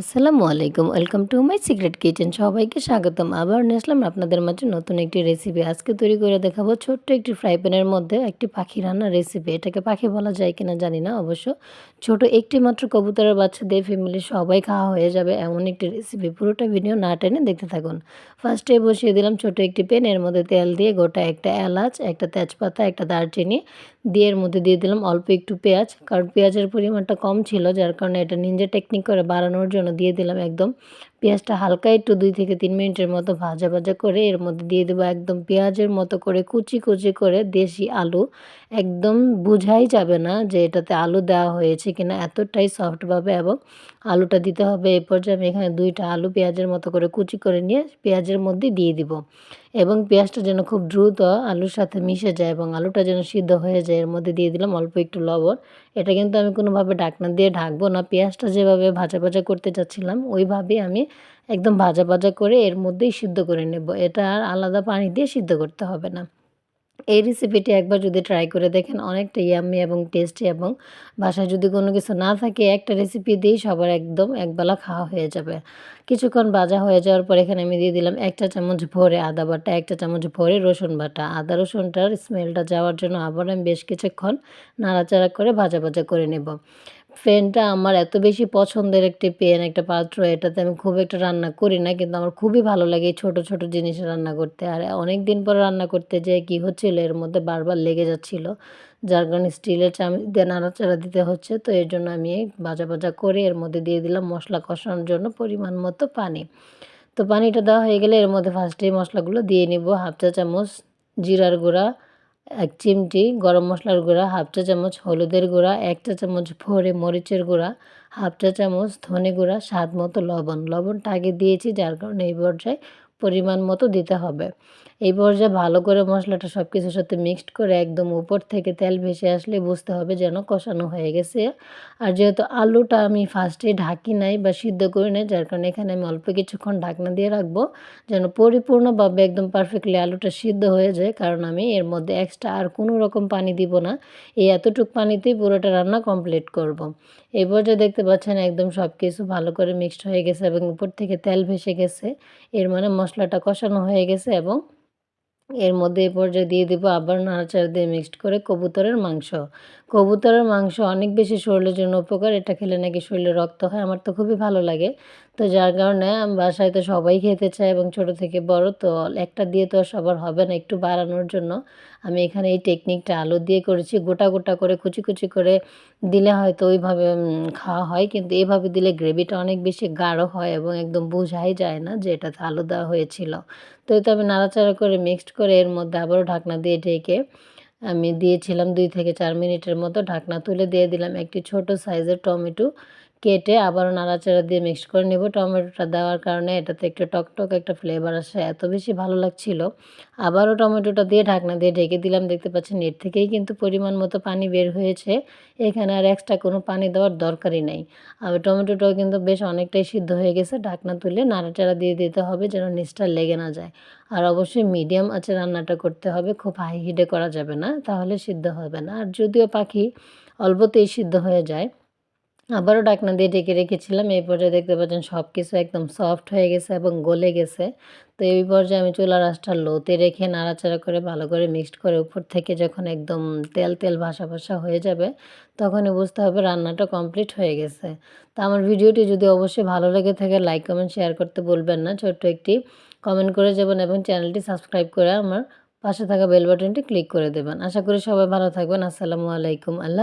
আসসালামু আলাইকুম, welcome to my secret kitchen. সবাইকে স্বাগতম। আবার নিয়ে আসলাম আপনাদের মাঝে নতুন একটি রেসিপি আজকে তৈরি করে দেখাবো ছোট্ট একটি ফ্রাই প্যানের মধ্যে একটি পাখি রান্নার রেসিপি এটাকে পাখি বলা যায় কিনা জানি না অবশ্য। ছোট একটি মাত্র কবুতরের বাচ্চা দিয়ে ফ্যামিলি সবাই খাওয়া হয়ে যাবে এমন একটি রেসিপি পুরোটা ভিডিও না টেনে দেখতে থাকুন। ফার্স্টে বসিয়ে দিলাম ছোট একটি প্যান এর মধ্যে তেল দিয়ে গোটা একটা এলাচ, একটা তেজপাতা, একটা দারচিনি দিয়ে এর মধ্যে দিয়ে দিলাম অল্প একটু পেঁয়াজ। কারণ পেঁয়াজের পরিমাণটা কম ছিল, যার কারণে এটা নিনজা টেকনিক করে বাড়ানোর জন্য দিয়ে দিলাম একদম। পেঁয়াজটা হালকা একটু দুই থেকে তিন মিনিটের মতো ভাজা ভাজা করে এর মধ্যে দিয়ে দেবো একদম পেঁয়াজের মতো করে কুচি কুচি করে দেশি আলু। একদম বোঝাই যাবে না যে এটাতে আলু দেওয়া হয়েছে কিনা, এতটাই সফটভাবে এবং আলুটা দিতে হবে এই পর্যায়ে আমি এখানে দুইটা আলু পেঁয়াজের মতো করে কুচি করে নিয়ে পেঁয়াজের মধ্যে দিয়ে দিব। এবং পেঁয়াজটা যেন খুব দ্রুত আলুর সাথে মিশে যায় এবং আলুটা যেন সিদ্ধ হয়ে যায়, এর মধ্যে দিয়ে দিলাম অল্প একটু লবণ। এটা কিন্তু আমি কোনোভাবে ঢাকনা দিয়ে ঢাকবো না, পেঁয়াজটা যেভাবে ভাজা ভাজা করতে চাচ্ছিলাম, ওইভাবেই আমি একদম ভাজা ভাজা করে এর মধ্যেই সিদ্ধ করে নেব। এটা আর আলাদা পানি দিয়ে সিদ্ধ করতে হবে না। এই রেসিপিটি একবার যদি ট্রাই করে দেখেন, অনেকটা ইয়াম্মি এবং টেস্টি এবং বাসায় যদি কোনো কিছু না থাকে, একটা রেসিপি দিয়েই সবার একদম একবেলা খাওয়া হয়ে যাবে। কিছুক্ষণ ভাজা হয়ে যাওয়ার পর এখানে আমি দিয়ে দিলাম একটা চামচ ভরে আদা বাটা, একটা চামচ ভরে রসুন বাটা। আদা রসুনটার স্মেলটা যাওয়ার জন্য আবার আমি বেশ কিছুক্ষণ নাড়াচাড়া করে ভাজা ভাজা করে নেব। পেনটা আমার এত বেশি পছন্দের একটি পেন, একটা পাত্র, এটাতে আমি খুব একটা রান্না করি না, কিন্তু আমার খুবই ভালো লাগে এই ছোটো ছোটো জিনিস রান্না করতে। আর অনেক দিন পর রান্না করতে যেয়ে কী হচ্ছিল, এর মধ্যে বারবার লেগে যাচ্ছিল, যার কারণে স্টিলের চামচ দিয়ে নাড়াচাড়া দিতে হচ্ছে, তো এর জন্য আমি ভাজা ভাজা করে এর মধ্যে দিয়ে দিলাম মশলা কষানোর জন্য পরিমাণ মতো পানি। তো পানিটা দেওয়া হয়ে গেলে এর মধ্যে ফার্স্টেই মশলাগুলো দিয়ে নিব, হাফ চা চামচ জিরার গুঁড়া এক চিমটি গরম মশলার গুঁড়া, হাফ চা চামচ হলুদের গুঁড়া, এক চা চামচ ভরে মরিচের গুঁড়া, হাফ চা চামচ ধনে গুঁড়া, স্বাদ মতো লবণ। লবণটা আগে দিয়েছি, যার কারণে এই পর্যায়ে পরিমাণ মতো দিতে হবে। এই পর্যায়ে ভালো করে মশলাটা সব কিছুর সাথে মিক্সড করে একদম উপর থেকে তেল ভেসে আসলে বুঝতে হবে যেন কষানো হয়ে গেছে। আর যেহেতু আলুটা আমি ফার্স্টে ঢাকি নাই বা সিদ্ধ করি নাই, যার কারণে এখানে আমি অল্প কিছুক্ষণ ঢাকনা দিয়ে রাখব যেন পরিপূর্ণভাবে একদম পারফেক্টলি আলুটা সিদ্ধ হয়ে যায়। কারণ আমি এর মধ্যে এক্সট্রা আর কোনো রকম পানি দিব না। এই এতটুকু পানিতেই পুরোটা রান্না কমপ্লিট করব। এই পর্যায়ে দেখতে পাচ্ছেন একদম সব কিছু ভালো করে মিক্সড হয়ে গেছে এবং উপর থেকে তেল ভেসে গেছে। এর মানে মশলাটা কষানো হয়ে গেছে এবং এর মধ্যে এ পর্যায়ে দিয়ে দেবো আবার নাড়াচাড়া দিয়ে মিক্সড করে কবুতরের মাংস। কবুতরের মাংস অনেক বেশি শরীরের জন্য উপকার, এটা খেলে নাকি শরীরে রক্ত হয়, আমার তো খুবই ভালো লাগে। তো যার কারণে বাসায় তো সবাই খেতে চায় এবং ছোট থেকে বড়, তো একটা দিয়ে তো সবার হবে না একটু বাড়ানোর জন্য। আমি এখানে এই টেকনিকটা আলু দিয়ে করেছি, গোটা গোটা করে, কুচি কুচি করে দিলে হয়তো ওইভাবে খাওয়া হয়। কিন্তু এইভাবে দিলে গ্রেভিটা অনেক বেশি গাঢ় হয় এবং একদম বোঝাই যায় না যে এটাতে আলু দেওয়া হয়েছিল। তো এটা আমি নাড়াচাড়া করে মিক্সড করে এর মধ্যে আবারও ঢাকনা দিয়ে ঢেকে আমি দিয়েছিলাম দুই থেকে চার মিনিটের মতো। ঢাকনা তুলে দিয়ে দিলাম একটি ছোট সাইজের টমেটো। কেটে আবারও নাড়াচাড়া দিয়ে মিক্সড করে নেব। টমেটোটা দেওয়ার কারণে এটাতে একটু টকটক একটা ফ্লেভার আসে, এত বেশি ভালো লাগছিল। আবারও টমেটোটা দিয়ে ঢাকনা দিয়ে ঢেকে দিলাম, দেখতে পাচ্ছেন এর থেকেই কিন্তু পরিমাণ মতো পানি বের হয়েছে। এখানে আর এক্সট্রা কোনো পানি দেওয়ার দরকারই নেই। আর টমেটোটাও কিন্তু বেশ অনেকটাই সিদ্ধ হয়ে গেছে। ঢাকনা তুলে নাড়াচাড়া দিয়ে দিতে হবে যেন নিচটা লেগে না যায়। আর অবশ্যই মিডিয়াম আছে রান্নাটা করতে হবে, খুব হাই হিটে করা যাবে না, তাহলে সিদ্ধ হবে না। আর যদিও পাখি অল্পতেই সিদ্ধ হয়ে যায় আবারও ডাকনা দিয়ে ঢেকে রেখেছিলাম। এই পর্যায়ে দেখতে পাচ্ছেন সব কিছু একদম সফট হয়ে গেছে এবং গলে গেছে। তো এই পর্যায়ে আমি চুলা রাসটা লোতে রেখে নাড়াচাড়া করে ভালো করে মিক্সড করে উপর থেকে যখন একদম তেল তেল ভাসা ভাসা হয়ে যাবে, তখনই বুঝতে হবে রান্নাটা কমপ্লিট হয়ে গেছে। তো আমার ভিডিওটি যদি অবশ্যই ভালো লেগে থাকে লাইক কমেন্ট শেয়ার করতে বলবেন না। ছোট্ট একটি কমেন্ট করে যাবেন এবং চ্যানেলটি সাবস্ক্রাইব করে আমার পাশে থাকা বেল বাটনটি ক্লিক করে দেবেন। আশা করি সবাই ভালো থাকবেন। আসসালামু আলাইকুম। আল্লাহ